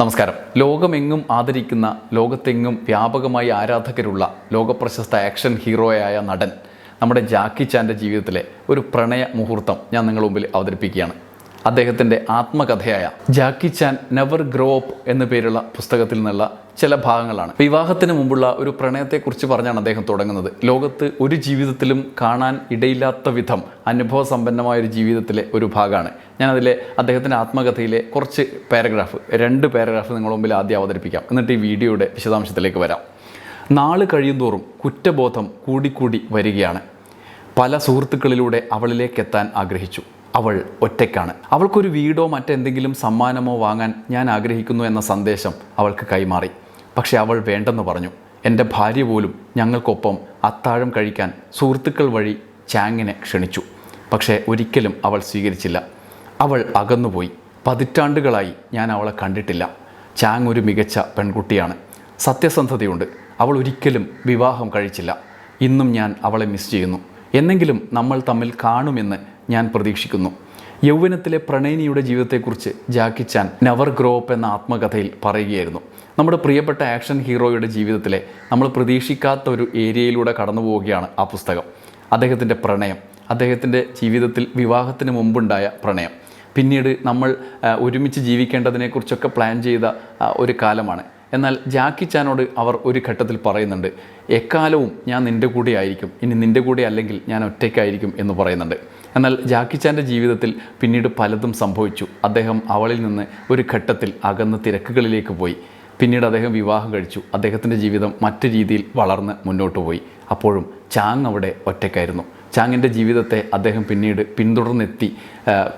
നമസ്കാരം. ലോകമെങ്ങും ആദരിക്കുന്ന ലോകത്തെങ്ങും വ്യാപകമായി ആരാധകരുള്ള ലോകപ്രശസ്ത ആക്ഷൻ ഹീറോയായ നടൻ നമ്മുടെ ജാക്കി ചാന്റെ ജീവിതത്തിലെ ഒരു പ്രണയ മുഹൂർത്തം ഞാൻ നിങ്ങളുടെ മുമ്പിൽ അവതരിപ്പിക്കുകയാണ്. അദ്ദേഹത്തിന്റെ ആത്മകഥയായ Jackie Chan never grow up എന്ന പേരുള്ള പുസ്തകത്തിൽ നിന്നുള്ള ചില ഭാഗങ്ങളാണ്. വിവാഹത്തിന് മുമ്പുള്ള ഒരു പ്രണയത്തെക്കുറിച്ച് പറഞ്ഞാണ് അദ്ദേഹം തുടങ്ങുന്നത്. ലോകത്ത് ഒരു ജീവിതത്തിലും കാണാൻ ഇടയില്ലാത്ത വിധം അനുഭവ സമ്പന്നമായ ഒരു ജീവിതത്തിലെ ഒരു ഭാഗമാണ്. ഞാനതിലെ അദ്ദേഹത്തിന്റെ ആത്മകഥയിലെ കുറച്ച് പാരഗ്രാഫ് രണ്ട് പാരഗ്രാഫ് നിങ്ങളുടെ മുമ്പിൽ ആദ്യം അവതരിപ്പിക്കാം. എന്നിട്ട് ഈ വീഡിയോയുടെ വിശദാംശത്തിലേക്ക് വരാം. നാൾ കഴിയുന്തോറും കുറ്റബോധം കൂടിക്കൂടി വരികയാണ്. പല സുഹൃത്തുക്കളിലൂടെ അവളിലേക്ക് എത്താൻ ആഗ്രഹിച്ചു. അവൾ ഒറ്റയ്ക്കാണ്. അവൾക്കൊരു വീടോ മറ്റെന്തെങ്കിലും സമ്മാനമോ വാങ്ങാൻ ഞാൻ ആഗ്രഹിക്കുന്നു എന്ന സന്ദേശം അവൾക്ക് കൈമാറി. പക്ഷെ അവൾ വേണ്ടെന്ന് പറഞ്ഞു. എന്റെ ഭാര്യ പോലും ഞങ്ങൾക്കൊപ്പം അത്താഴം കഴിക്കാൻ സുഹൃത്തുക്കൾ വഴി ചാങ്ങിനെ ക്ഷണിച്ചു. പക്ഷേ ഒരിക്കലും അവൾ സ്വീകരിച്ചില്ല. അവൾ അകന്നുപോയി. പതിറ്റാണ്ടുകളായി ഞാൻ അവളെ കണ്ടിട്ടില്ല. ചാങ് ഒരു മികച്ച പെൺകുട്ടിയാണ്. സത്യസന്ധതയുണ്ട്. അവൾ ഒരിക്കലും വിവാഹം കഴിച്ചില്ല. ഇന്നും ഞാൻ അവളെ മിസ് ചെയ്യുന്നു. എന്നെങ്കിലും നമ്മൾ തമ്മിൽ കാണുമെന്ന് ഞാൻ പ്രതീക്ഷിക്കുന്നു. യൗവനത്തിലെ പ്രണയിനിയുടെ ജീവിതത്തെക്കുറിച്ച് Jackie Chan never grow up എന്ന ആത്മകഥയിൽ പറയുകയായിരുന്നു. നമ്മുടെ പ്രിയപ്പെട്ട ആക്ഷൻ ഹീറോയുടെ ജീവിതത്തിലെ നമ്മൾ പ്രതീക്ഷിക്കാത്ത ഒരു ഏരിയയിലൂടെ കടന്നു പോവുകയാണ് ആ പുസ്തകം. അദ്ദേഹത്തിന്റെ പ്രണയം അദ്ദേഹത്തിന്റെ ജീവിതത്തിൽ വിവാഹത്തിന് മുമ്പുണ്ടായ പ്രണയം. പിന്നീട് നമ്മൾ ഒരുമിച്ച് ജീവിക്കേണ്ടതിനെക്കുറിച്ചൊക്കെ പ്ലാൻ ചെയ്ത ഒരു കാലമാണ്. എന്നാൽ ജാക്കി ചാനോട് അവർ ഒരു ഘട്ടത്തിൽ പറയുന്നുണ്ട് എക്കാലവും ഞാൻ നിന്റെ കൂടെ ആയിരിക്കും. ഇനി നിന്റെ കൂടെ അല്ലെങ്കിൽ ഞാൻ ഒറ്റയ്ക്കായിരിക്കും എന്ന് പറയുന്നുണ്ട്. എന്നാൽ ജാക്കി ചാന്റെ ജീവിതത്തിൽ പിന്നീട് പലതും സംഭവിച്ചു. അദ്ദേഹം അവളിൽ നിന്ന് ഒരു ഘട്ടത്തിൽ അകന്ന് തിരക്കുകളിലേക്ക് പോയി. പിന്നീട് അദ്ദേഹം വിവാഹം കഴിച്ചു. അദ്ദേഹത്തിന്റെ ജീവിതം മറ്റു രീതിയിൽ വളർന്ന് മുന്നോട്ട് പോയി. അപ്പോഴും ചാങ് അവിടെ ഒറ്റയ്ക്കായിരുന്നു. ചാങ്ങിന്റെ ജീവിതത്തെ അദ്ദേഹം പിന്നീട് പിന്തുടർന്നെത്തി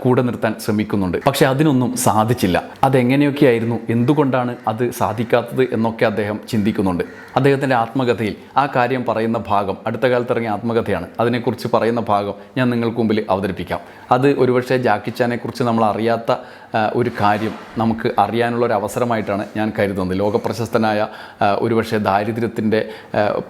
കൂടെ നിർത്താൻ ശ്രമിക്കുന്നുണ്ട്. പക്ഷെ അതിനൊന്നും സാധിച്ചില്ല. അതെങ്ങനെയൊക്കെയായിരുന്നു? എന്തുകൊണ്ടാണ് അത് സാധിക്കാത്തത് എന്നൊക്കെ അദ്ദേഹം ചിന്തിക്കുന്നുണ്ട്. അദ്ദേഹത്തിന്റെ ആത്മകഥയിൽ ആ കാര്യം പറയുന്ന ഭാഗം അടുത്ത കാലത്ത് ഇറങ്ങിയ ആത്മകഥയാണ്. അതിനെക്കുറിച്ച് പറയുന്ന ഭാഗം ഞാൻ നിങ്ങൾക്ക് മുമ്പിൽ അവതരിപ്പിക്കാം. അത് ഒരുപക്ഷെ ജാക്കിച്ചാനെക്കുറിച്ച് നമ്മൾ അറിയാത്ത ഒരു കാര്യം നമുക്ക് അറിയാനുള്ള ഒരു അവസരമായിട്ടാണ് ഞാൻ കരുതുന്നത്. ലോകപ്രശസ്തനായ ഒരുപക്ഷെ ദാരിദ്ര്യത്തിന്റെ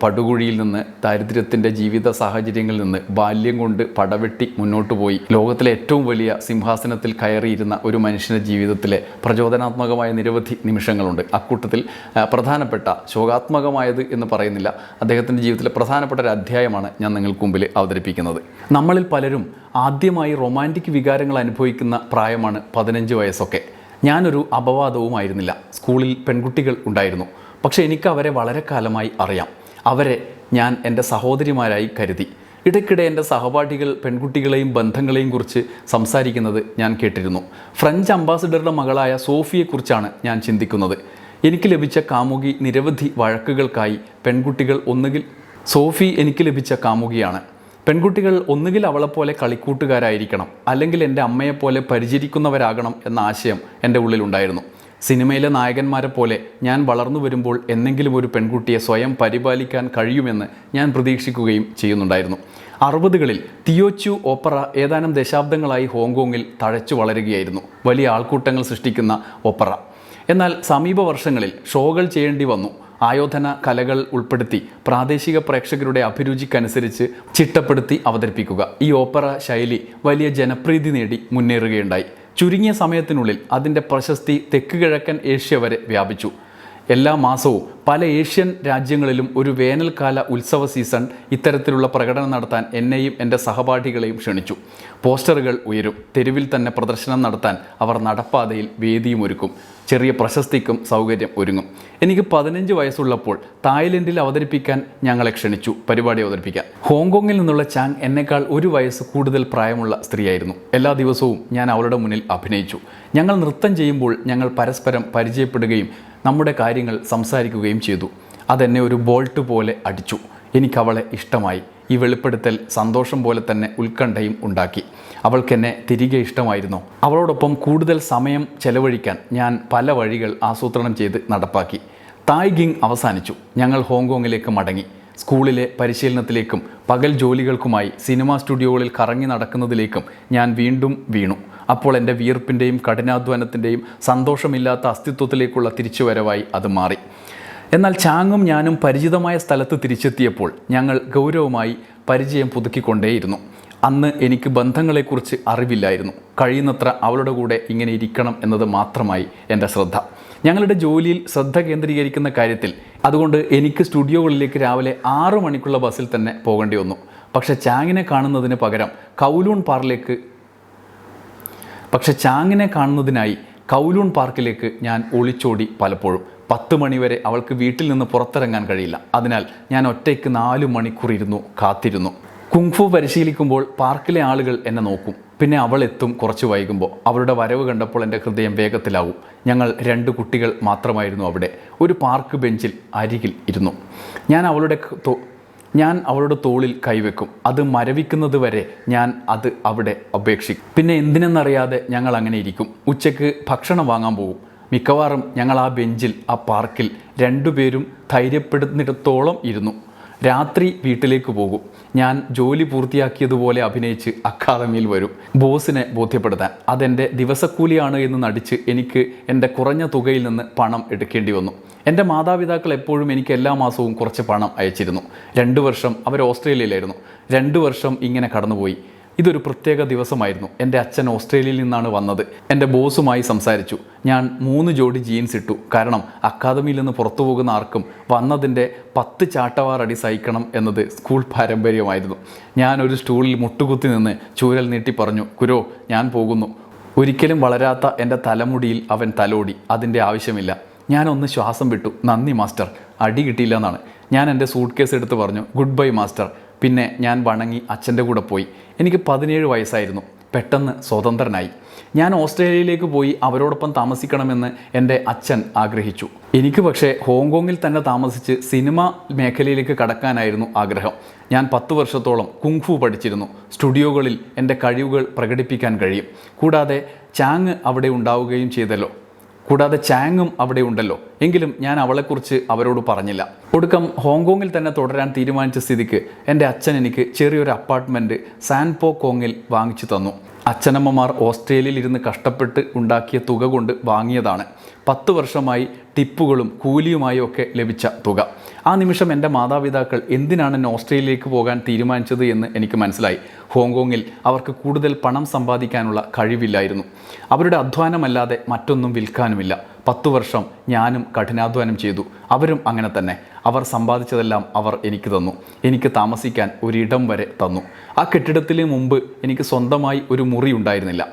പടുകുഴിയിൽ നിന്ന് ദാരിദ്ര്യത്തിന്റെ ജീവിത സാഹചര്യങ്ങളിൽ നിന്ന് ബാല്യം കൊണ്ട് പടവെട്ടി മുന്നോട്ട് പോയി. ലോകത്തിലെ ഏറ്റവും വലിയ സിംഹാസനത്തിൽ കയറിയിരുന്ന ഒരു മനുഷ്യന്റെ ജീവിതത്തിലെ പ്രചോദനാത്മകമായ നിരവധി നിമിഷങ്ങളുണ്ട്. അക്കൂട്ടത്തിൽ പ്രധാനപ്പെട്ട ശോകാത്മകമായത് എന്ന് പറയുന്നില്ല. അദ്ദേഹത്തിന്റെ ജീവിതത്തിലെ പ്രധാനപ്പെട്ട ഒരു അധ്യായമാണ് ഞാൻ നിങ്ങൾക്ക് മുമ്പിൽ അവതരിപ്പിക്കുന്നത്. നമ്മളിൽ പലരും ആദ്യമായി റൊമാന്റിക് വികാരങ്ങൾ അനുഭവിക്കുന്ന പ്രായമാണ് പതിനഞ്ച് വയസ്സൊക്കെ. ഞാനൊരു അപവാദവുമായിരുന്നില്ല. സ്കൂളിൽ പെൺകുട്ടികൾ ഉണ്ടായിരുന്നു. പക്ഷേ എനിക്ക് അവരെ വളരെ കാലമായി അറിയാം. അവരെ ഞാൻ എന്റെ സഹോദരിമാരായി കരുതി. ഇടയ്ക്കിടെ എന്റെ സഹപാഠികൾ പെൺകുട്ടികളെയും ബന്ധങ്ങളെയും കുറിച്ച് സംസാരിക്കുന്നത് ഞാൻ കേട്ടിരുന്നു. ഫ്രഞ്ച് അംബാസിഡറുടെ മകളായ സോഫിയെക്കുറിച്ചാണ് ഞാൻ ചിന്തിക്കുന്നത്. എനിക്ക് ലഭിച്ച കാമുകി നിരവധി വഴക്കുകൾക്കായി പെൺകുട്ടികൾ ഒന്നുകിൽ സോഫി എനിക്ക് ലഭിച്ച കാമുകിയാണ്. പെൺകുട്ടികൾ ഒന്നുകിൽ അവളെപ്പോലെ കളിക്കൂട്ടുകാരായിരിക്കണം അല്ലെങ്കിൽ എന്റെ അമ്മയെപ്പോലെ പരിചരിക്കുന്നവരാകണം എന്ന ആശയം എന്റെ ഉള്ളിലുണ്ടായിരുന്നു. സിനിമയിലെ നായകന്മാരെ പോലെ ഞാൻ വളർന്നു വരുമ്പോൾ എന്തെങ്കിലും ഒരു പെൺകുട്ടിയെ സ്വയം പരിപാലിക്കാൻ കഴിയുമെന്ന് ഞാൻ പ്രതീക്ഷിക്കുകയും ചെയ്യുന്നുണ്ടായിരുന്നു. അറുപതുകളിൽ തിയോച്ചു ഓപ്പറ ഏതാനും ദശാബ്ദങ്ങളായി ഹോങ്കോങ്ങിൽ തഴച്ചു വളരുകയായിരുന്നു. വലിയ ആൾക്കൂട്ടങ്ങൾ സൃഷ്ടിക്കുന്ന ഓപ്പറ. എന്നാൽ സമീപ വർഷങ്ങളിൽ ഷോകൾ ചെയ്യേണ്ടി വന്നു. ആയോധന കലകൾ ഉൾപ്പെടുത്തി പ്രാദേശിക പ്രേക്ഷകരുടെ അഭിരുചിക്കനുസരിച്ച് ചിട്ടപ്പെടുത്തി അവതരിപ്പിക്കുക. ഈ ഓപ്പറ ശൈലി വലിയ ജനപ്രീതി നേടി മുന്നേറുകയുണ്ടായി. ചുരുങ്ങിയ സമയത്തിനുള്ളിൽ അതിന്റെ പ്രശസ്തി തെക്ക് കിഴക്കൻ ഏഷ്യ വരെ വ്യാപിച്ചു. എല്ലാ മാസവും പല ഏഷ്യൻ രാജ്യങ്ങളിലും ഒരു വേനൽക്കാല ഉത്സവ സീസൺ ഇത്തരത്തിലുള്ള പ്രകടനം നടത്താൻ എന്നെയും എന്റെ സഹപാഠികളെയും ക്ഷണിച്ചു. പോസ്റ്ററുകൾ ഉയരും. തെരുവിൽ തന്നെ പ്രദർശനം നടത്താൻ അവർ നടപ്പാതയിൽ വേദിയും ഒരുക്കും. ചെറിയ പ്രശസ്തിക്കും സൗകര്യം ഒരുങ്ങും. എനിക്ക് പതിനഞ്ച് വയസ്സുള്ളപ്പോൾ തായ്ലൻഡിൽ അവതരിപ്പിക്കാൻ ഞങ്ങളെ ക്ഷണിച്ചു. പരിപാടി അവതരിപ്പിക്കാൻ ഹോങ്കോങ്ങിൽ നിന്നുള്ള ചാങ് എന്നെക്കാൾ ഒരു വയസ്സ് കൂടുതൽ പ്രായമുള്ള സ്ത്രീയായിരുന്നു. എല്ലാ ദിവസവും ഞാൻ അവളുടെ മുന്നിൽ അഭിനയിച്ചു. ഞങ്ങൾ നൃത്തം ചെയ്യുമ്പോൾ ഞങ്ങൾ പരസ്പരം പരിചയപ്പെടുകയും നമ്മുടെ കാര്യങ്ങൾ സംസാരിക്കുകയും ചെയ്തു. അതെന്നെ ഒരു ബോൾട്ട് പോലെ അടിച്ചു. എനിക്കവളെ ഇഷ്ടമായി. ഈ വെളിപ്പെടുത്തൽ സന്തോഷം പോലെ തന്നെ ഉത്കണ്ഠയും ഉണ്ടാക്കി. അവൾക്കെന്നെ തിരികെ ഇഷ്ടമായിരുന്നു. അവളോടൊപ്പം കൂടുതൽ സമയം ചെലവഴിക്കാൻ ഞാൻ പല വഴികൾ ആസൂത്രണം ചെയ്ത് നടപ്പാക്കി. തായ് ഗിങ് അവസാനിച്ചു. ഞങ്ങൾ ഹോങ്കോങ്ങിലേക്ക് മടങ്ങി. സ്കൂളിലെ പരിശീലനത്തിലേക്കും പകൽ ജോലികൾക്കുമായി സിനിമാ സ്റ്റുഡിയോകളിൽ കറങ്ങി നടക്കുന്നതിലേക്കും ഞാൻ വീണ്ടും വീണു. അപ്പോൾ എന്റെ വിയർപ്പിന്റെയും കഠിനാധ്വാനത്തിന്റെയും സന്തോഷമില്ലാത്ത അസ്തിത്വത്തിലേക്കുള്ള തിരിച്ചുവരവായി അത് മാറി. എന്നാൽ ചാങ്ങും ഞാനും പരിചിതമായ സ്ഥലത്ത് തിരിച്ചെത്തിയപ്പോൾ ഞങ്ങൾ ഗൗരവമായി പരിചയം പുതുക്കിക്കൊണ്ടേയിരുന്നു. അന്ന് എനിക്ക് ബന്ധങ്ങളെക്കുറിച്ച് അറിവില്ലായിരുന്നു. കഴിയുന്നത്ര അവളുടെ കൂടെ ഇങ്ങനെ ഇരിക്കണം എന്നത് മാത്രമായി എന്റെ ശ്രദ്ധ. ഞങ്ങളുടെ ജോലിയിൽ ശ്രദ്ധ കേന്ദ്രീകരിക്കുന്ന കാര്യത്തിൽ അതുകൊണ്ട് എനിക്ക് സ്റ്റുഡിയോകളിലേക്ക് രാവിലെ ആറു മണിക്കുള്ള ബസ്സിൽ തന്നെ പോകേണ്ടി വന്നു. പക്ഷെ ചാങ്ങിനെ കാണുന്നതിന് പകരം കൗലൂൺ പാർക്കിലേക്ക് പക്ഷെ ചാങ്ങിനെ കാണുന്നതിനായി കൗലൂൺ പാർക്കിലേക്ക് ഞാൻ ഒളിച്ചോടി പലപ്പോഴും. പത്ത് മണിവരെ അവൾക്ക് വീട്ടിൽ നിന്ന് പുറത്തിറങ്ങാൻ കഴിയില്ല. അതിനാൽ ഞാൻ ഒറ്റയ്ക്ക് നാലു മണിക്കൂർ ഇരുന്നു കാത്തിരുന്നു. കുങ്ഫു പരിശീലിക്കുമ്പോൾ പാർക്കിലെ ആളുകൾ എന്നെ നോക്കും. പിന്നെ അവൾ എത്തും കുറച്ച് വൈകുമ്പോൾ. അവളുടെ വരവ് കണ്ടപ്പോൾ എന്റെ ഹൃദയം വേഗത്തിലാവും. ഞങ്ങൾ രണ്ട് കുട്ടികൾ മാത്രമായിരുന്നു അവിടെ. ഒരു പാർക്ക് ബെഞ്ചിൽ അരികിൽ ഇരുന്നു. ഞാൻ അവളുടെ ഞാൻ അവളുടെ തോളിൽ കൈവെക്കും. അത് മരവിക്കുന്നത് വരെ ഞാൻ അത് അവിടെ അപേക്ഷിക്കും. പിന്നെ എന്തിനെന്നറിയാതെ ഞങ്ങൾ അങ്ങനെ ഇരിക്കും. ഉച്ചയ്ക്ക് ഭക്ഷണം വാങ്ങാൻ പോകും. മിക്കവാറും ഞങ്ങൾ ആ ബെഞ്ചിൽ ആ പാർക്കിൽ രണ്ടുപേരും ധൈര്യപ്പെടുന്നിടത്തോളം ഇരുന്നു. രാത്രി വീട്ടിലേക്ക് പോകും. ഞാൻ ജോലി പൂർത്തിയാക്കിയതുപോലെ അഭിനയിച്ച് അക്കാദമിയിൽ വരും. ബോസിനെ ബോധ്യപ്പെടുത്താൻ. അതെന്റെ ദിവസക്കൂലിയാണ് എന്ന് നടിച്ച് എനിക്ക് എന്റെ കുറഞ്ഞ തുകയിൽ നിന്ന് പണം എടുക്കേണ്ടി വന്നു. എന്റെ മാതാപിതാക്കൾ എപ്പോഴും എനിക്ക് എല്ലാ മാസവും കുറച്ച് പണം അയച്ചിരുന്നു. രണ്ട് വർഷം അവർ ഓസ്ട്രേലിയയിലായിരുന്നു. രണ്ട് വർഷം ഇങ്ങനെ കടന്നുപോയി. ഇതൊരു പ്രത്യേക ദിവസമായിരുന്നു. എന്റെ അച്ഛൻ ഓസ്ട്രേലിയയിൽ നിന്നാണ് വന്നത്. എന്റെ ബോസുമായി സംസാരിച്ചു. ഞാൻ മൂന്ന് ജോഡി ജീൻസ് ഇട്ടു. കാരണം അക്കാദമിയിൽ നിന്ന് പുറത്തു പോകുന്ന ആർക്കും വന്നതിന്റെ പത്ത് ചാട്ടവാറടി സഹിക്കണം എന്നത് സ്കൂൾ പാരമ്പര്യമായിരുന്നു. ഞാൻ ഒരു സ്റ്റൂളിൽ മുട്ടുകുത്തി നിന്ന് ചൂരൽ നീട്ടി പറഞ്ഞു കുരോ ഞാൻ പോകുന്നു. ഒരിക്കലും വളരാത്ത എന്റെ തലമുടിയിൽ അവൻ തലോടി. അതിന്റെ ആവശ്യമില്ല. ഞാനൊന്ന് ശ്വാസം വിട്ടു. നന്ദി മാസ്റ്റർ. അടി കിട്ടിയില്ല എന്നാണ്. ഞാൻ എന്റെ സൂട്ട് കേസ് എടുത്ത് പറഞ്ഞു ഗുഡ് ബൈ മാസ്റ്റർ. പിന്നെ ഞാൻ വണങ്ങി അച്ഛന്റെ കൂടെ പോയി. എനിക്ക് പതിനേഴ് വയസ്സായിരുന്നു. പെട്ടെന്ന് സ്വതന്ത്രനായി. ഞാൻ ഓസ്ട്രേലിയയിലേക്ക് പോയി അവരോടൊപ്പം താമസിക്കണമെന്ന് എന്റെ അച്ഛൻ ആഗ്രഹിച്ചു. എനിക്ക് പക്ഷേ ഹോങ്കോങ്ങിൽ തന്നെ താമസിച്ച് സിനിമ മേഖലയിലേക്ക് കടക്കാനായിരുന്നു ആഗ്രഹം. ഞാൻ പത്ത് വർഷത്തോളം കുങ്ഫു പഠിച്ചിരുന്നു. സ്റ്റുഡിയോകളിൽ എന്റെ കഴിവുകൾ പ്രകടിപ്പിക്കാൻ കഴിയും. കൂടാതെ ചാങ് അവിടെ ഉണ്ടാവുകയും ചെയ്തല്ലോ. കൂടാതെ ചാങ്ങും അവിടെ ഉണ്ടല്ലോ. എങ്കിലും ഞാൻ അവളെക്കുറിച്ച് അവരോട് പറഞ്ഞില്ല. ഒടുക്കം ഹോങ്കോങ്ങിൽ തന്നെ തുടരാൻ തീരുമാനിച്ച സ്ഥിതിക്ക് എന്റെ അച്ഛൻ എനിക്ക് ചെറിയൊരു അപ്പാർട്ട്മെന്റ് സാൻപോ കോങ്ങിൽ വാങ്ങിച്ചു തന്നു. അച്ഛനമ്മമാർ ഓസ്ട്രേലിയയിൽ ഇരുന്ന് കഷ്ടപ്പെട്ട് ഉണ്ടാക്കിയ തുക കൊണ്ട് വാങ്ങിയതാണ്. പത്ത് വർഷമായി ടിപ്പുകളും കൂലിയുമായും ഒക്കെ ലഭിച്ച തുക. ആ നിമിഷം എന്റെ മാതാപിതാക്കൾ എന്തിനാണ് എന്നെ ഓസ്ട്രേലിയയിലേക്ക് പോകാൻ തീരുമാനിച്ചത് എന്ന് എനിക്ക് മനസ്സിലായി. ഹോങ്കോങ്ങിൽ അവർക്ക് കൂടുതൽ പണം സമ്പാദിക്കാനുള്ള കഴിവില്ലായിരുന്നു. അവരുടെ അധ്വാനമല്ലാതെ മറ്റൊന്നും വിൽക്കാനുമില്ല. പത്തു വർഷം ഞാനും കഠിനാധ്വാനം ചെയ്തു. അവരും അങ്ങനെ തന്നെ. അവർ സമ്പാദിച്ചതെല്ലാം അവർ എനിക്ക് തന്നു. എനിക്ക് താമസിക്കാൻ ഒരിടം വരെ തന്നു. ആ കെട്ടിടത്തിന് മുമ്പ് എനിക്ക് സ്വന്തമായി ഒരു മുറി ഉണ്ടായിരുന്നില്ല.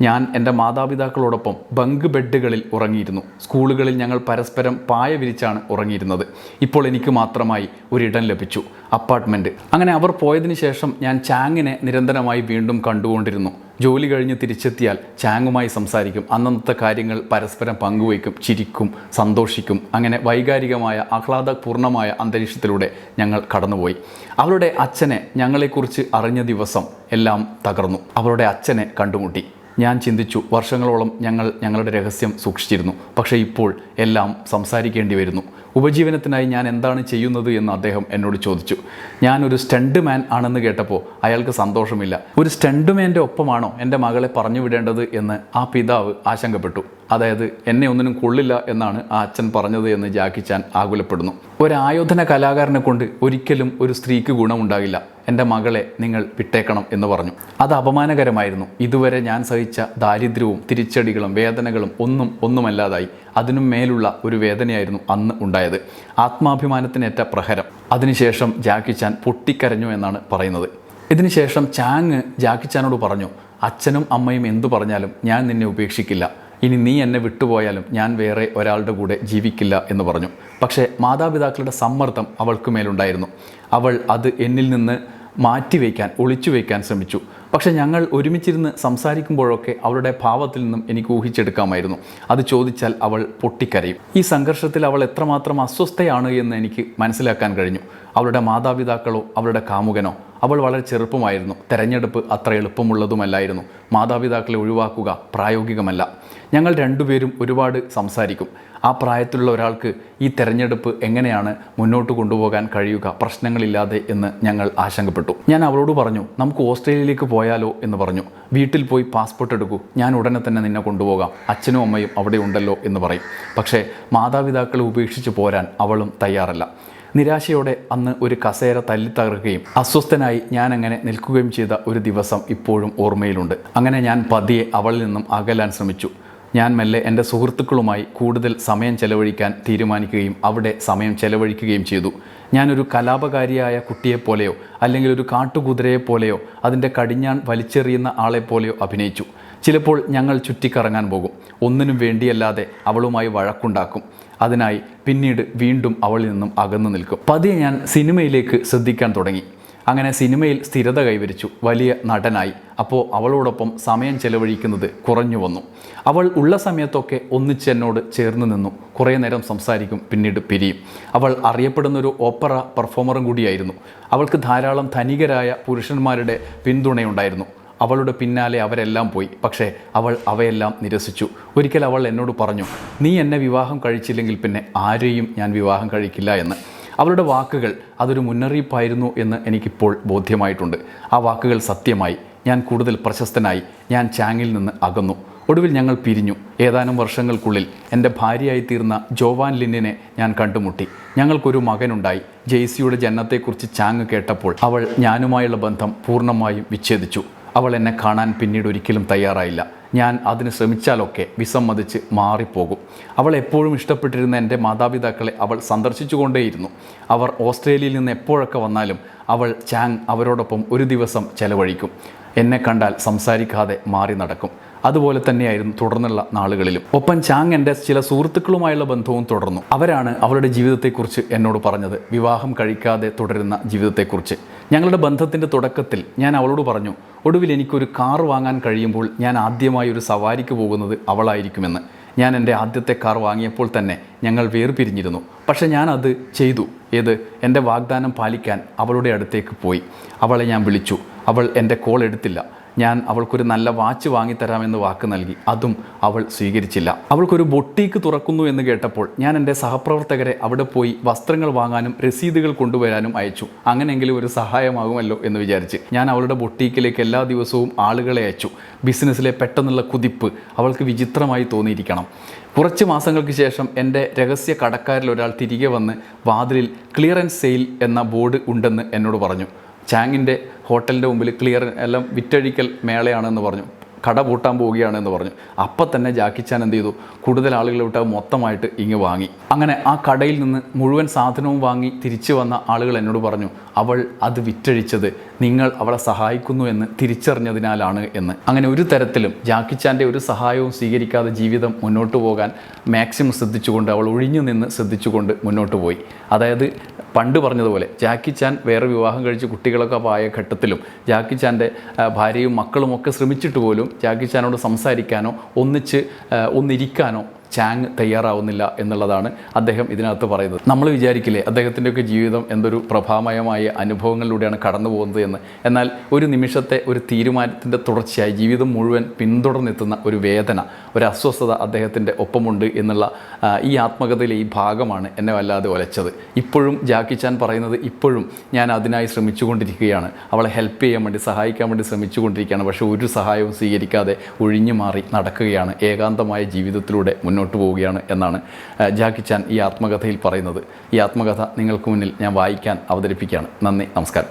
ഞാൻ എന്റെ മാതാപിതാക്കളോടൊപ്പം ബങ്ക് ബെഡുകളിൽ ഉറങ്ങിയിരുന്നു. സ്കൂളുകളിൽ ഞങ്ങൾ പരസ്പരം പായ വിരിച്ചാണ് ഉറങ്ങിയിരുന്നത്. ഇപ്പോൾ എനിക്ക് മാത്രമായി ഒരിടം ലഭിച്ചു. അപ്പാർട്ട്മെന്റ്. അങ്ങനെ അവർ പോയതിനു ശേഷം ഞാൻ ചാങ്ങിനെ നിരന്തരമായി വീണ്ടും കണ്ടുകൊണ്ടിരുന്നു. ജോലി കഴിഞ്ഞ് തിരിച്ചെത്തിയാൽ ചാങ്ങുമായി സംസാരിക്കും. അന്നത്തെ കാര്യങ്ങൾ പരസ്പരം പങ്കുവയ്ക്കും ചിരിക്കും സന്തോഷിക്കും. അങ്ങനെ വൈകാരികമായ ആഹ്ലാദപൂർണമായ അന്തരീക്ഷത്തിലൂടെ ഞങ്ങൾ കടന്നുപോയി. അവളുടെ അച്ഛനെ ഞങ്ങളെക്കുറിച്ച് അറിഞ്ഞ ദിവസം എല്ലാം തകർന്നു. അവളുടെ അച്ഛനെ കണ്ടുമുട്ടി. ഞാൻ ചിന്തിച്ചു വർഷങ്ങളോളം ഞങ്ങൾ ഞങ്ങളുടെ രഹസ്യം സൂക്ഷിച്ചിരുന്നു. പക്ഷേ ഇപ്പോൾ എല്ലാം സംസാരിക്കേണ്ടി വരുന്നു. ഉപജീവനത്തിനായി ഞാൻ എന്താണ് ചെയ്യുന്നത് എന്ന് അദ്ദേഹം എന്നോട് ചോദിച്ചു. ഞാനൊരു സ്റ്റണ്ട് മാൻ ആണെന്ന് കേട്ടപ്പോൾ അയാൾക്ക് സന്തോഷമില്ല. ഒരു സ്റ്റണ്ട് മാന്റെ ഒപ്പമാണോ എന്റെ മകളെ പറഞ്ഞു വിടേണ്ടത് എന്ന് ആ പിതാവ് ആശങ്കപ്പെട്ടു. അതായത് എന്നെ ഒന്നിനും കൊള്ളില്ല എന്നാണ് ആ അച്ഛൻ പറഞ്ഞത് എന്ന് ജാക്കി ചാൻ ആകുലപ്പെടുന്നു. ഒരു ആയോധന കലാകാരനെ കൊണ്ട് ഒരിക്കലും ഒരു സ്ത്രീക്ക് ഗുണമുണ്ടാകില്ല. എന്റെ മകളെ നിങ്ങൾ വിട്ടേക്കണം എന്ന് പറഞ്ഞു. അത് അപമാനകരമായിരുന്നു. ഇതുവരെ ഞാൻ സഹിച്ച ദാരിദ്ര്യവും തിരിച്ചടികളും വേദനകളും ഒന്നും ഒന്നുമല്ലാതായി. അതിനും മേലുള്ള ഒരു വേദനയായിരുന്നു അന്ന് ഉണ്ടായത്. ആത്മാഭിമാനത്തിനേറ്റ പ്രഹരം. അതിനുശേഷം ജാക്കി ചാൻ പൊട്ടിക്കരഞ്ഞു എന്നാണ് പറയുന്നത്. ഇതിനുശേഷം ചാങ് ജാക്കി ചാനോട് പറഞ്ഞു അച്ഛനും അമ്മയും എന്തു പറഞ്ഞാലും ഞാൻ നിന്നെ ഉപേക്ഷിക്കില്ല. ഇനി നീ എന്നെ വിട്ടുപോയാലും ഞാൻ വേറെ ഒരാളുടെ കൂടെ ജീവിക്കില്ല എന്ന് പറഞ്ഞു. പക്ഷേ മാതാപിതാക്കളുടെ സമ്മർദ്ദം അവൾക്ക് മേലുണ്ടായിരുന്നു. അവൾ അത് എന്നിൽ നിന്ന് മാറ്റിവെക്കാൻ ഒളിച്ചു വയ്ക്കാൻ ശ്രമിച്ചു. പക്ഷേ ഞങ്ങൾ ഒരുമിച്ചിരുന്ന് സംസാരിക്കുമ്പോഴൊക്കെ അവളുടെ ഭാവത്തിൽ നിന്നും എനിക്ക് ഊഹിച്ചെടുക്കാമായിരുന്നു. അത് ചോദിച്ചാൽ അവൾ പൊട്ടിക്കരയും. ഈ സംഘർഷത്തിൽ അവൾ എത്രമാത്രം അസ്വസ്ഥയാണ് എന്ന് എനിക്ക് മനസ്സിലാക്കാൻ കഴിഞ്ഞു. അവളുടെ മാതാപിതാക്കളോ അവളുടെ കാമുകനോ അവൾ വളരെ ചെറുപ്പമായിരുന്നു. തെരഞ്ഞെടുപ്പ് അത്ര എളുപ്പമുള്ളതുമല്ലായിരുന്നു. മാതാപിതാക്കളെ ഒഴിവാക്കുക പ്രായോഗികമല്ല. ഞങ്ങൾ രണ്ടുപേരും ഒരുപാട് സംസാരിക്കും. ആ പ്രായത്തിലുള്ള ഒരാൾക്ക് ഈ തെരഞ്ഞെടുപ്പ് എങ്ങനെയാണ് മുന്നോട്ട് കൊണ്ടുപോകാൻ കഴിയുക പ്രശ്നങ്ങളില്ലാതെ എന്ന് ഞങ്ങൾ ആശങ്കപ്പെട്ടു. ഞാൻ അവളോട് പറഞ്ഞു നമുക്ക് ഓസ്ട്രേലിയയിലേക്ക് പോയാലോ? എന്ന് പറഞ്ഞു. വീട്ടിൽ പോയി പാസ്പോർട്ട് എടുക്കൂ. ഞാൻ ഉടനെ തന്നെ നിന്നെ കൊണ്ടുപോകാം. അച്ഛനും അമ്മയും അവിടെ ഉണ്ടല്ലോ എന്ന് പറയും. പക്ഷേ മാതാപിതാക്കളെ ഉപേക്ഷിച്ച് പോരാൻ അവളും തയ്യാറല്ല. നിരാശയോടെ അന്ന് ഒരു കസേര തല്ലിത്തകർക്കുകയും അസ്വസ്ഥനായി ഞാൻ അങ്ങനെ നിൽക്കുകയും ചെയ്ത ഒരു ദിവസം ഇപ്പോഴും ഓർമ്മയിലുണ്ട്. അങ്ങനെ ഞാൻ പതിയെ അവളിൽ നിന്നും അകലാൻ ശ്രമിച്ചു. ഞാൻ മെല്ലെ എന്റെ സുഹൃത്തുക്കളുമായി കൂടുതൽ സമയം ചെലവഴിക്കാൻ തീരുമാനിക്കുകയും അവിടെ സമയം ചെലവഴിക്കുകയും ചെയ്തു. ഞാനൊരു കലാപകാരിയായ കുട്ടിയെപ്പോലെയോ അല്ലെങ്കിൽ ഒരു കാട്ടുകുതിരയെപ്പോലെയോ അതിന്റെ കടിഞ്ഞാൺ വലിച്ചെറിയുന്ന ആളെപ്പോലെയോ അഭിനയിച്ചു. ചിലപ്പോൾ ഞങ്ങൾ ചുറ്റിക്കറങ്ങാൻ പോകും. ഒന്നിനും വേണ്ടിയല്ലാതെ അവളുമായി വഴക്കുണ്ടാക്കും. അതിനായി പിന്നീട് വീണ്ടും അവളിൽ നിന്നും അകന്നു നിൽക്കും. പതിയെ ഞാൻ സിനിമയിലേക്ക് ശ്രദ്ധിക്കാൻ തുടങ്ങി. അങ്ങനെ സിനിമയിൽ സ്ഥിരത കൈവരിച്ചു. വലിയ നടനായി. അപ്പോൾ അവളോടൊപ്പം സമയം ചെലവഴിക്കുന്നത് കുറഞ്ഞു വന്നു. അവൾ ഉള്ള സമയത്തൊക്കെ ഒന്നിച്ച് എന്നോട് ചേർന്ന് നിന്നു. കുറേ നേരം സംസാരിക്കും പിന്നീട് പിരിയും. അവൾ അറിയപ്പെടുന്നൊരു ഓപ്പറ പെർഫോമറും കൂടിയായിരുന്നു. അവൾക്ക് ധാരാളം ധനികരായ പുരുഷന്മാരുടെ പിന്തുണയുണ്ടായിരുന്നു. അവളുടെ പിന്നാലെ അവരെല്ലാം പോയി. പക്ഷേ അവൾ അവയെല്ലാം നിരസിച്ചു. ഒരിക്കൽ അവൾ എന്നോട് പറഞ്ഞു നീ എന്നെ വിവാഹം കഴിച്ചില്ലെങ്കിൽ പിന്നെ ആരെയും ഞാൻ വിവാഹം കഴിക്കില്ല എന്ന്. അവളുടെ വാക്കുകൾ അതൊരു മുന്നറിയിപ്പായിരുന്നു എന്ന് എനിക്കിപ്പോൾ ബോധ്യമായിട്ടുണ്ട്. ആ വാക്കുകൾ സത്യമായി. ഞാൻ കൂടുതൽ പ്രശസ്തനായി. ഞാൻ ചാങ്ങിൽ നിന്ന് അകന്നു. ഒടുവിൽ ഞങ്ങൾ പിരിഞ്ഞു. ഏതാനും വർഷങ്ങൾക്കുള്ളിൽ എന്റെ ഭാര്യയായി തീർന്ന ജോവാൻ ലിന്നിനെ ഞാൻ കണ്ടുമുട്ടി. ഞങ്ങൾക്കൊരു മകനുണ്ടായി. ജെയ്സിയുടെ ജനനത്തെക്കുറിച്ച് ചാങ് കേട്ടപ്പോൾ അവൾ ഞാനുമായുള്ള ബന്ധം പൂർണമായും വിച്ഛേദിച്ചു. അവൾ എന്നെ കാണാൻ പിന്നീട് ഒരിക്കലും തയ്യാറായില്ല. ഞാൻ അതിന് ശ്രമിച്ചാലൊക്കെ വിസമ്മതിച്ച് മാറിപ്പോകും. അവൾ എപ്പോഴും ഇഷ്ടപ്പെട്ടിരുന്ന എന്റെ മാതാപിതാക്കളെ അവൾ സന്ദർശിച്ചുകൊണ്ടേയിരുന്നു. അവർ ഓസ്ട്രേലിയയിൽ നിന്ന് എപ്പോഴൊക്കെ വന്നാലും അവൾ ചാങ് അവരോടൊപ്പം ഒരു ദിവസം ചെലവഴിക്കും. എന്നെ കണ്ടാൽ സംസാരിക്കാതെ മാറി നടക്കും. അതുപോലെ തന്നെയായിരുന്നു തുടർന്നുള്ള നാളുകളിലും. ഒപ്പം ചാങ് എന്റെ ചില സുഹൃത്തുക്കളുമായുള്ള ബന്ധവും തുടർന്നു. അവരാണ് അവളുടെ ജീവിതത്തെക്കുറിച്ച് എന്നോട് പറഞ്ഞത്. വിവാഹം കഴിക്കാതെ തുടരുന്ന ജീവിതത്തെക്കുറിച്ച്. ഞങ്ങളുടെ ബന്ധത്തിന്റെ തുടക്കത്തിൽ ഞാൻ അവളോട് പറഞ്ഞു ഒടുവിൽ എനിക്കൊരു കാർ വാങ്ങാൻ കഴിയുമ്പോൾ ഞാൻ ആദ്യമായി ഒരു സവാരിക്ക് പോകുന്നത് അവളായിരിക്കുമെന്ന്. ഞാൻ എന്റെ ആദ്യത്തെ കാർ വാങ്ങിയപ്പോൾ തന്നെ ഞങ്ങൾ വേർപിരിഞ്ഞിരുന്നു. പക്ഷെ ഞാൻ അത് ചെയ്തു. ഏത്? എന്റെ വാഗ്ദാനം പാലിക്കാൻ അവളുടെ അടുത്തേക്ക് പോയി. അവളെ ഞാൻ വിളിച്ചു. അവൾ എന്റെ കോൾ എടുത്തില്ല. ഞാൻ അവൾക്കൊരു നല്ല വാച്ച് വാങ്ങിത്തരാമെന്ന് വാക്ക് നൽകി. അതും അവൾ സ്വീകരിച്ചില്ല. അവൾക്കൊരു ബൊട്ടീക്ക് തുറക്കുന്നു എന്ന് കേട്ടപ്പോൾ ഞാൻ എന്റെ സഹപ്രവർത്തകരെ അവിടെ പോയി വസ്ത്രങ്ങൾ വാങ്ങാനും രസീതുകൾ കൊണ്ടുവരാനും അയച്ചു. അങ്ങനെയെങ്കിലും ഒരു സഹായമാകുമല്ലോ എന്ന് വിചാരിച്ച് ഞാൻ അവളുടെ ബൊട്ടീക്കിലേക്ക് എല്ലാ ദിവസവും ആളുകളെ അയച്ചു. ബിസിനസ്സിലെ പെട്ടെന്നുള്ള കുതിപ്പ് അവൾക്ക് വിചിത്രമായി തോന്നിയിരിക്കണം. കുറച്ച് മാസങ്ങൾക്ക് ശേഷം എന്റെ രഹസ്യ കടക്കാരിൽ ഒരാൾ തിരികെ വന്ന് വാതിലിൽ ക്ലിയറൻസ് സെയിൽ എന്ന ബോർഡ് ഉണ്ടെന്ന് എന്നോട് പറഞ്ഞു. ചാങ്ങിന്റെ ഹോട്ടലിന്റെ മുമ്പിൽ ക്ലിയർ എല്ലാം വിറ്റഴിക്കൽ മേളയാണെന്ന് പറഞ്ഞു. കട പൂട്ടാൻ പോവുകയാണെന്ന് പറഞ്ഞു. അപ്പം തന്നെ ജാക്കി ചാൻ എന്ത് ചെയ്തു? കൂടുതൽ ആളുകളെ വിട്ട് മൊത്തമായിട്ട് ഇങ്ങ് വാങ്ങി. അങ്ങനെ ആ കടയിൽ നിന്ന് മുഴുവൻ സാധനവും വാങ്ങി തിരിച്ചു വന്ന ആളുകൾ എന്നോട് പറഞ്ഞു അവൾ അത് വിറ്റഴിച്ചത് നിങ്ങൾ അവളെ സഹായിക്കുന്നു എന്ന് തിരിച്ചറിഞ്ഞതിനാലാണ് എന്ന്. അങ്ങനെ ഒരു തരത്തിലും ജാക്കി ചാന്റെ ഒരു സഹായവും സ്വീകരിക്കാതെ ജീവിതം മുന്നോട്ട് പോകാൻ മാക്സിമം ശ്രദ്ധിച്ചുകൊണ്ട് അവൾ ഒഴിഞ്ഞു നിന്ന് ശ്രദ്ധിച്ചുകൊണ്ട് മുന്നോട്ട് പോയി. അതായത് പണ്ട് പറഞ്ഞതുപോലെ ജാക്കി ചാൻ വേറെ വിവാഹം കഴിച്ച് കുട്ടികളൊക്കെ ആയ ഘട്ടത്തിലും ജാക്കി ചാന്റെ ഭാര്യയും മക്കളുമൊക്കെ ശ്രമിച്ചിട്ട് പോലും ജാക്കി ചാനോട് സംസാരിക്കാനോ ഒന്നിച്ച് ഒന്നിരിക്കാനോ ചാങ് തയ്യാറാവുന്നില്ല എന്നുള്ളതാണ് അദ്ദേഹം ഇതിനകത്ത് പറയുന്നത്. നമ്മൾ വിചാരിക്കില്ലേ അദ്ദേഹത്തിന്റെയൊക്കെ ജീവിതം എന്തൊരു പ്രഭാമയമായ അനുഭവങ്ങളിലൂടെയാണ് കടന്നു പോകുന്നത് എന്ന്. എന്നാൽ ഒരു നിമിഷത്തെ ഒരു തീരുമാനത്തിന്റെ തുടർച്ചയായി ജീവിതം മുഴുവൻ പിന്തുടർന്നെത്തുന്ന ഒരു വേദന ഒരു അസ്വസ്ഥത അദ്ദേഹത്തിന്റെ ഒപ്പമുണ്ട് എന്നുള്ള ഈ ആത്മകഥയിലെ ഈ ഭാഗമാണ് എന്നെ വല്ലാതെ ഒലച്ചത്. ഇപ്പോഴും ജാക്കി ചാൻ പറയുന്നത് ഇപ്പോഴും ഞാൻ അതിനായി ശ്രമിച്ചുകൊണ്ടിരിക്കുകയാണ്. അവളെ ഹെൽപ്പ് ചെയ്യാൻ വേണ്ടി സഹായിക്കാൻ വേണ്ടി ശ്രമിച്ചുകൊണ്ടിരിക്കുകയാണ്. പക്ഷേ ഒരു സഹായവും സ്വീകരിക്കാതെ ഒഴിഞ്ഞു മാറി നടക്കുകയാണ് ഏകാന്തമായ ജീവിതത്തിലൂടെ മുന്നോട്ട് പോവുകയാണ് എന്നാണ് ജാക്കി ചാൻ ഈ ആത്മകഥയിൽ പറയുന്നത്. ഈ ആത്മകഥ നിങ്ങൾക്ക് മുന്നിൽ ഞാൻ വായിക്കാൻ അവതരിപ്പിക്കുകയാണ്. നന്ദി നമസ്കാരം.